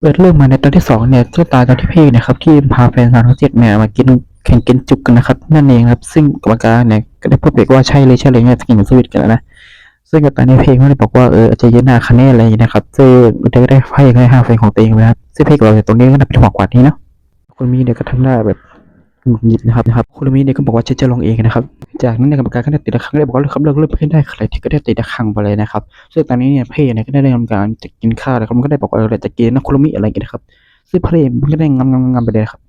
เปิดเรื่องมาในตอนที่สองเนี่ยเจ้าตายตอนที่พี่นะครับที่พาแฟนสาวทั้งเจ็ดเนี่ยมากินแข่งกินจุกกันนะครับนั่นเองครับ ซึ่งกรรมการเนี่ยก็ได้พูดเบรกว่าใช่เลยใช่เลยเนี่ยสกินสวิตกันแล้วนะซึ่งกับตอนนี้เพลงก็ได้บอกว่าเออจะยืนหน้าคะแนนอะไรอย่างนี้นะครับซึ่งเด็กได้ให้ให้ห้าแฟนของตัวเองไปนะครับซึ่งเพลงของเราเนี่ยตรงนี้ก็น่าเป็นห่วงกว่านี้เนาะคนมีเนี่ยก็ทำได้แบบ หงุดหงิดนะครับนะครับคุณมิเนี่ยก็บอกว่าจะจะลงเองนะครับ จากนั้นเนี่ยกรรมการก็ได้ติดตะขังได้บอกว่าเลิกครับเลิกเลิกไม่ได้ใครที่ก็ได้ติดตะขังไปเลยนะครับซึ่งตอนนี้เนี่ยเพเนี่ยก็ได้ทำการจะกินข้าวนะครับมันก็ได้บอกว่าเอะไราจะกินนะคุรุมิอะไรกันนะครับซึ่งเพ่มันก็ได้งำงำงำไปเลยครับ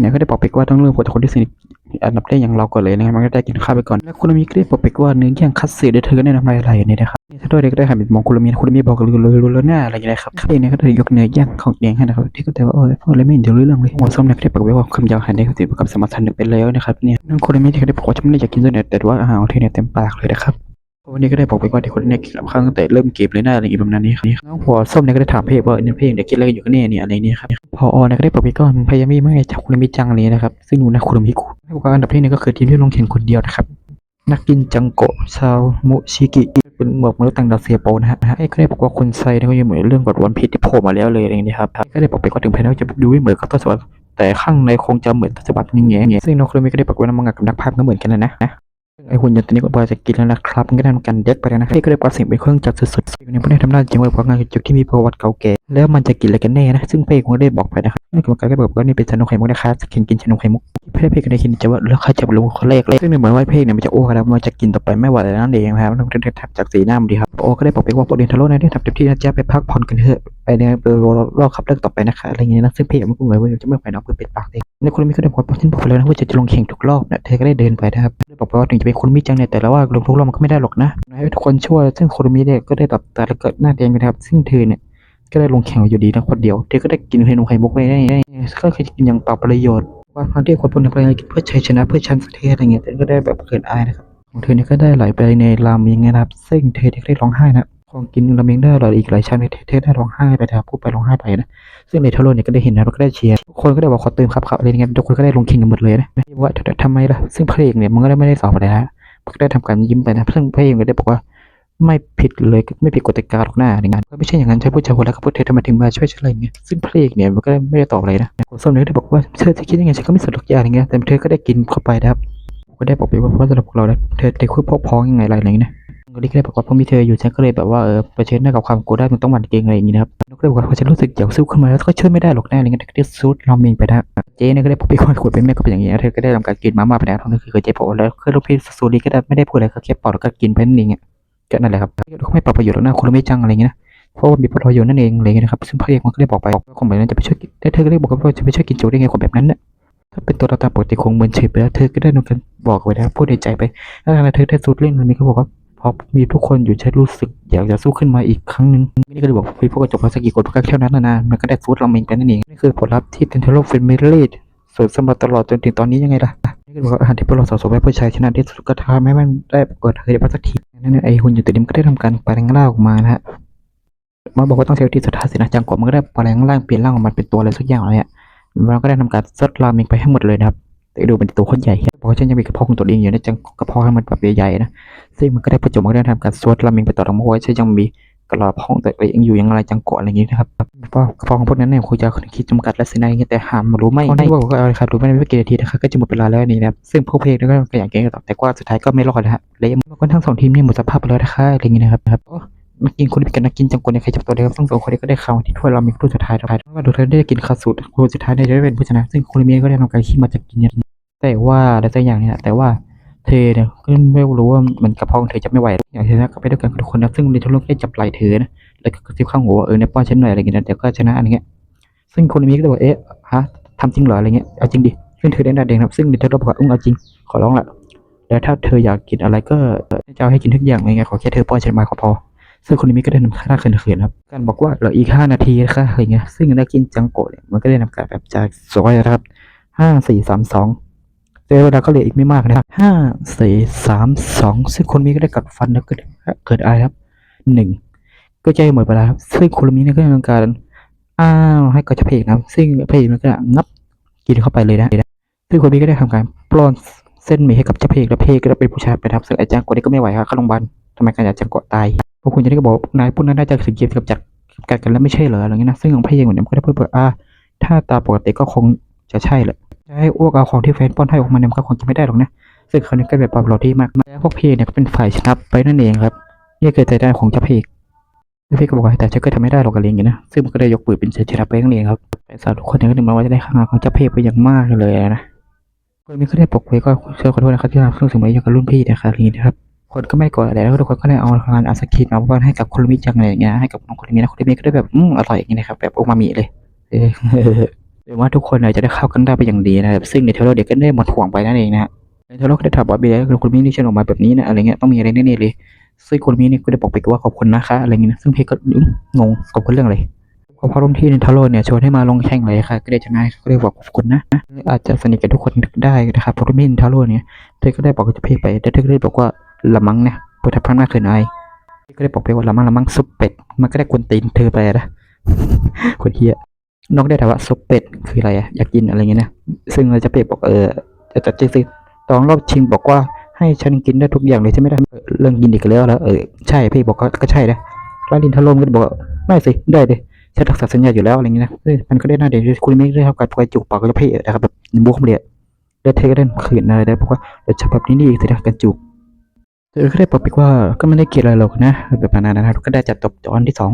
เนี่ยก็ได้บอกไปว่าต้องเริ่มจากคนที่สนิทอันดับได้อย่างเราก่อนเลยนะครับมันก็ได้กินข้าวไปก่อนแล้วคุรุมิก็ได้บอกไปว่าเนื้อย่างคัตสึเดี๋ยเธอก็ได้ทำอะไรเนี่นะครับนี่ถ้าด้วยเด็กก็ได้หันไปมองคุรุมิคุรุมิบอกเลยเลยรู้แล้วหน้าอะไรอย่างเงี้ครับเพลงเนี่ยก็ได้ยกเนื้อย่างของเองให้นะครับที่ก็แต่ว่าเออพวกอะไรไม่เห็นจะรู้เรื่องเลยหัวส้มเนี่ยก็ได้บอกไว้ว่าคำยาวหันได้ติดกับสมรรถนะไปแล้วนะครับเนี่ยนั่นคุรุมิที่ก็ได้บอกว่าจะไม่ได้อยากกินด้วยเนี่ยแต่ว่าอาหารของเธอเนี่ยเต็มปากเลยนะครับ วันนี้ก็ได้บอกไปว่าเด็กคนนี้กินข้าวตั้งแต่เริ่มเกมเลยนะอะไรอย่างงี้ประมาณนี้ครับน้องพอส้มเนี่ยก็ได้ถามเพจว่าเนี่ยเพจเด็กกินอะไรอยู่กันแน่เนี่ยอะไรเนี่ยครับพออเนี่ยก็ได้บอกไปก่อนพยายามไม่ให้จับคุณมิจังอะไรนะครับซึ่งหนูนะคุณมิคุให้กว่าอันดับที่หนึ่งก็คือทีมที่ลงแข่งคนเดียวนะครับนักกินจังโกะชาวมุชิกิเป็นหมวกมนุษย์ต่างดาวเซียโปนะฮะไอ้ก็ได้บอกว่าคุณไซเนี่ยก็ยังเหมือนเรื่องบทวันพีชที่โผล่มาแล้วเลยอะไรอย่างนี้ครับก็ได้บอกไปว่าถึงแพ้แล้วจะดูไม่เหมือนกับต้นฉบับแต่ข้างในคงจะเหมือนต้นฉบับย่างเงี้ยซึ่งน้องคุณมิก็ได้บอกว่ามังงะกับนักภาพก็เหมือนกันนะนะ ไอหุ่นยนต์ตัวนี้ก็บอจะกินแล้วนะครับมันก็ได้ทำการเด็กไปแล้วนะพี่ก็ได้ปล่อยเสิ่งเป็นเครื่องจักรสุดๆอยู่ในประเทศทำได้จริงว่าเพราะงานจุดที่มีประวัติเก่าแก่แล้วมันจะกินอะไรกันแน่นะซึ่งเพ่ก็ได้บอกไปนะครับกรรมการก็บอกว่านี่เป็นชานมไข่มุกนะคะแข่งกินชานมไข่มุกเพี่ได้เพ่ก็ได้คิดจะว่าแล้วใครจะลงคนแรกเลยซึ่งเหมือนว่าเพ่เนี่ยมันจะอ้วกแล้วมันจะกินต่อไปไม่ไหวแล้วนั่นเองครับต้องทับจากสีหน้ามันดีครับโอ้ก็ได้บอกไปว่าโปรเดนทาโร่นะได้ทำเต็มที่นะจ๊ะไปพักผ่อนกันเถอะไปเนี่ยรอขับเลิกต่อไปนะคะอะไรอย่างเงี้ยนะซึ่งเพ่มันก็เหมือนว่าจะไม่ไปน้อกเพื่อปิดปากเองในคนมีก็ได้บอกว่าฉันบอกไปแล้วนะว่าจะลงแข่งทุกรอบเนะเธอก็ได้เดินไปนะครับ บอกไปว่าถึงจะเป็นคนมีจังเนี่ยแต่ละว่าลงทุกรอบมันก็ไม่ได้หรอกนะให้ทุกคนช่วยซึ่งคนมีเนี่ยก็ได้ตับตาแล้วก็หน้าแดงไปนะครับ ซึ่งเธอเนี่ยก็ได้ลงแข่งอยู่ดีนะคนเดียวเธอก็ได้กินเฮนมไข่มุกไปได้ก็เคยกินอย่างเปล่าประโยชน์ว่าความที่คนพวกนี้พยายามกินเพื่อชัยชนะเพื่อชั้นประเทศอะไรเงี้ยเธอก็ได้แบบเกินอายนะครับของเธอเนี่ยก็ได้ไหลไปในรามเองนะครับ ซึ่งเธอได้ร้องไห้นะ ของกินราเมงได้หลายอีกหลายชั้นเธอเธอได้ร้องไห้ไปนะครับพูดไปร้องไห้ไปนะซึ่งในทาโร่เนี่ยก็ได้เห็นนะแล้วก็ได้เชียร์คนก็ได้บอกขอเติมครับครับอะไรเงี้ยทุกคนก็ได้ลงแข่งกันหมดเลยนะว่าทำไมล่ะซึ่งพระเอกเนี่ยมันก็ได้ไม่ได้สอบอะไรนะมันก็ได้ทำการยิ้มไปนะซึ่งพระเอกก็ได้บอกว่าไม่ผิดเลยไม่ผิดกติกาหรอกหน้าในงานก็ไม่ใช่อย่างนั้นใช่ผู้ชายคนแล้วก็พูดเธอทำไมถึงมาช่วยอะไรเงี้ยซึ่งพระเอกเนี่ยมันก็ไม่ได้ตอบอะไรนะคนส้มเนี่ยได้บอกว่าเธอจะคิดยังไงฉันก็ไม่สนหรอกยาอะไรเงี้ยแต่เธอก็ได้กินเข้าไปนะครับก็ได้บอกไปว่าเพราะสำหรับเราแล้วเธอได้คุยพกพ้องยังไงอะไรอย่างเงี้ย นะก็ได้บอกว่าพอมีเธออยู่ฉันก็เลยแบบว่าเออไปเชิญหน้ากับความกลัวได้มันต้องหวั่นเกรงอะไรอย่างนี้นะครับแล้วก็เลยบอกว่าพอฉันรู้สึกอยากสู้ขึ้นมาแล้วก็ช่วยไม่ได้หรอกแน่อะไรเงี้ยก็ได้ซูดราเมงไปนะเจ๊เนี่ยก็ได้พบไปคนขวดเป็นแม่ก็เป็นอย่างนี้เธอก็ได้ทำการกินมาม่าไปแล้วนั่นคือเจ๊บอกแล้วคือลูกพี่ซูรีก็ได้ไม่ได้พูดอะไรก็แค่ปอดแล้วก็กินไปนั่นเองก็นั่นแหละครับก็ไม่ปรับประโยชน์หรอกนะคุณไม่จังอะไรเงี้ยนะเพราะว่ามีประโยชน์นั่นเองอะไรเงี้ยนะครับซึ่งพระเอกมันก็ได้บอกไปว่าคนแบบนั้นจะไปช่วยเธอก็ได้บอกว่าจะไปช่วยกินโจ๊กได้ไงคนแบบนั้นเนี่ยถ้าเป็นตัวเราตามปกติคงเหมือนเฉยไปแล้วเธอก็ได้นกันบอกไว้นะพูดในใจไปแล้วทางเธอได้สูดเล่นมันมีก็บอกว่า พอมีทุกคนอยู่ฉันรู้สึกอยากจะสู้ขึ้นมาอีกครั้งหนึ่งนี่ก็เลยบอกพี่พวกกระจกพลาสติกคนก็แค่นั้นนะนะมันก็ได้ฟูดเราเมงไปนั่นเองนี่คือผลลัพธ์ที่เทนเทโลเฟนเมลีดส่วนสมบัติตลอดจนถึงตอนนี้ยังไงล่ะนี่ก็บอกอาหารที่พวกเราสะสมไว้เพื่อใช้ชนะที่สุดก็ทำให้มันได้เปิดเผยได้สักทีนั่นไอหุ่นอยู่ตัวนี้มันก็ได้ทำการแปลงร่างออกมานะฮะมาบอกว่าต้องใช้วิธีสุดท้ายสินะจังกว่ามันก็ได้แปลงร่างเปลี่ยนร่างของมันเป็นตัวอะไรสักอย่างอะไรเนี่ยมันก็ได้ทำการซัดราเมงไปให้หมดเลยนะครับ ดูเป็นตัวคนใหญ่บอกว่าฉันยังมีกระเพาะของตัวเองอยู่นะจังกระเพาะให้มันแบบใหญ่ๆนะซึ่งมันก็ได้ประจุมันก็ได้ทำการสวดรามิงไปต่อทั้งหมดใช่ยังมีกระเพาะแต่เองอยู่ยังไรจังเกาะอะไรอย่างนี้นะครับเพราะกระเพาะของพวกนั้นเนี่ยคงจะคิดจำกัดและสินะอย่างเงี้ยแต่หามรู้ไหมที่บอกว่าอะไรครับรู้ไหมไม่กี่นาทีนะครับก็จะหมดเวลาแล้วนี่นะครับซึ่งพวกเพลงก็ขยันเก่งต่อแต่ว่าสุดท้ายก็ไม่รอดนะฮะเลยมันทั้งสองทีมนี่หมดสภาพไปแล้วนะคะอะไรอย่างนี้นะครับครับนักกินคนที่เป็นนักกินจังกวนเนี่ยใครจับตัวได้ซึ่งสองคนนี้ก็ได้ข่าวที่ถ้วยรามิงรุ่นสุดท้ายท้ายว่าดูเธอได้กินคาสุดคนสุดท้ายได้ได้เป็นผู้ชนะ ซึ่งคนเมียก็ได้ทำการขี้มาจากกิน แต่ว่าอะไรสักอย่างเนี่ยแต่ว่าเธอเนี่ยก็ไม่รู้ว่ามันกระเพาะของเธอจะไม่ไหวอย่างเธอนะก็ไปด้วยกันทุกคนนะซึ่งในทุกโลกได้จับไหล่เธอนะแล้วก็กระซิบข้างหูว่าเออเนี่ยป้อนฉันหน่อยอะไรอย่างเงี้ยเดี๋ยวก็ชนะอะไรเงี้ยซึ่งคนนี้ก็เลยบอกเอ๊ะฮะทำจริงเหรออะไรเงี้ยเอาจริงดิซึ่งเธอได้หน้าแดงครับซึ่งเธอก็บอกว่าอุ้งเอาจริงขอร้องละแล้วถ้าเธออยากกินอะไรก็จะเอาให้กินทุกอย่างอะไรเงี้ยขอแค่เธอป้อนฉันมาก็พอซึ่งคนนี้ก็ได้นำค่าเขินๆครับ การบอกว่าเหลืออีกห้านาทีนะคะอะไรเงี้ยซึ่งได้กินจังโกะเนี่ยมันก็ได้นำการแบบจากสอยนะครับห้าสี่สามสอง เวลาก็เหลืออีกไม่มากนะครับห้าสี่สามสองซึ่งคนนี้ก็ได้กัดฟันแล้วก็เกิดอะไรครับหนึ่งก็จะหมดเวลาครับซึ่งคนนี้เนี่ก็ทำการอ้าวให้กระชับเพลงนะครับ ซึ่งเพลงมันก็งับกินเข้าไปเลยนะซึ่งคนนี้ก็ได้ทำการปล้อนเส้นหมี่ให้กับเจ้าเพลงและเพลงก็ได้เป็นผู้ชายไปครับซึ่งอ้จ้างคนนี้ก็ไม่ไหวครับเข้าโรงพยาบาลทำไมการอยากจะเกาะตายพวกคุณจะได้ก็บอกนายพวกนั้นน่าจะถึงเกียรติกับจักกัดกันแล้วไม่ใช่เหรออะไรเงี้ยนะซึ่งของพี่เองเหมือนกันก็ได้พูดว่าอ่าถ้าตาปกติก็คงจะใช่แหละ จะให้อ้วกเอาของที่แฟนป้อนให้ออกมาเนี่ยมันก็คงจะไม่ได้หรอกนะซึ่งคราวนี้ก็แบบปรับเราที่มากแล้วพวกพีเนี่ยก็เป็นฝ่ายชนะไปนั่นเองครับนี่คือใจได้ของเจ้าพี่แล้วพี่ก็บอกว่าแต่ฉันก็ทำไม่ได้หรอกอะไรอย่างเงี้ยนะซึ่งมันก็ได้ยกปืนเป็นชัยชนะไปนั่นเองครับแต่สาวทุกคนเนี่ยก็นึกมาว่าจะได้ข้างหลังของเจ้าพีไปอย่างมากเลยนะคนนี้ก็ได้ปกไว้ก็เชิญขอโทษนะครับที่ทำเรื่องสิ่งไม่ดีกับรุ่นพี่นะครับนี้นะครับคนก็ไม่กรธอะไรแล้วทุกคนก็ได้เอางานอาสกิมาป้อนให้กับคุณมิจังอะไรอย่างเงี้ยให้กับน้องคุณมินะคุณมิก็ได้แบบอืมอร่อยอย่างเงี้ยนะครับแบบโอมามิเลย เออหรือว่าทุกคนเนี่ยจะได้เข้ากันได้ไปอย่างดีนะครับซึ่งในเทโลเด็กก็ได้หมดห่วงไปนั่นเองนะฮะในเทโลก็ได้ถามว่าเบียร์คุณมินี่เชิญออกมาแบบนี้นะอะไรเงี้ยต้องมีอะไรแน่ๆเลย ซึ่งคุณมิ้นนี่ก็ได้บอกไปว่าขอบคุณนะคะอะไรเงี้ยซึ่งพี่ก็งงขอบคุณเรื่องอะไรพอพรุ่นพี่ในทาโร่เนี่ยชวนให้มาลงแข่งเลยค่ะ ก็ได้ชนะก็ได้บอกขอบคุณนะอาจจะสนิทกับทุกคนได้นะครับเพราะรุ่นพี่ในทาโร่เนี่ยเธอก็ได้บอกกับเจ้าพี่ไปแต่เธอก็ได้บอกว่าละมังเนี่ยเปิดทับพังมากเกินไอก็ได้บอกไปว่าละมังละมังซุปเป็ดมันก็ได้กวนตีนเธอไปนะคนเฮีย น้องได้ถามว่าซุปเป็ดคืออะไรอะอยากกินอะไรเงี้ยนะซึ่งเราจะเปรียบบอกเออจะจัดจริงๆตอนรอบชิงบอกว่าให้ฉันกินได้ทุกอย่างเลยใช่ไหมได้เรื่องกินอีกแล้วแล้วเออใช่พี่บอกก็ใช่นะร้านดินทาโร่ก็บอกไม่สิได้ดิฉันรักษาสัญญาอยู่แล้วอะไรเงี้ยนะเอ้ยมันก็ได้น่าเดี๋ยวคุณไม่ได้เท่ากับปล่อยจุกปากกับเพ่นะครับแบบบุ้มเลยแล้เธอก็ได้ขืนอะไรได้บอกว่าเดี๋ยวฉันแบบนี้นี่สินะกันจุกเธอก็ได้บอกไปว่าก็ไม่ได้เกลียดอะไรหรอกนะแบบนั้นนะครับก็ได้จัดจบตอนที่สอง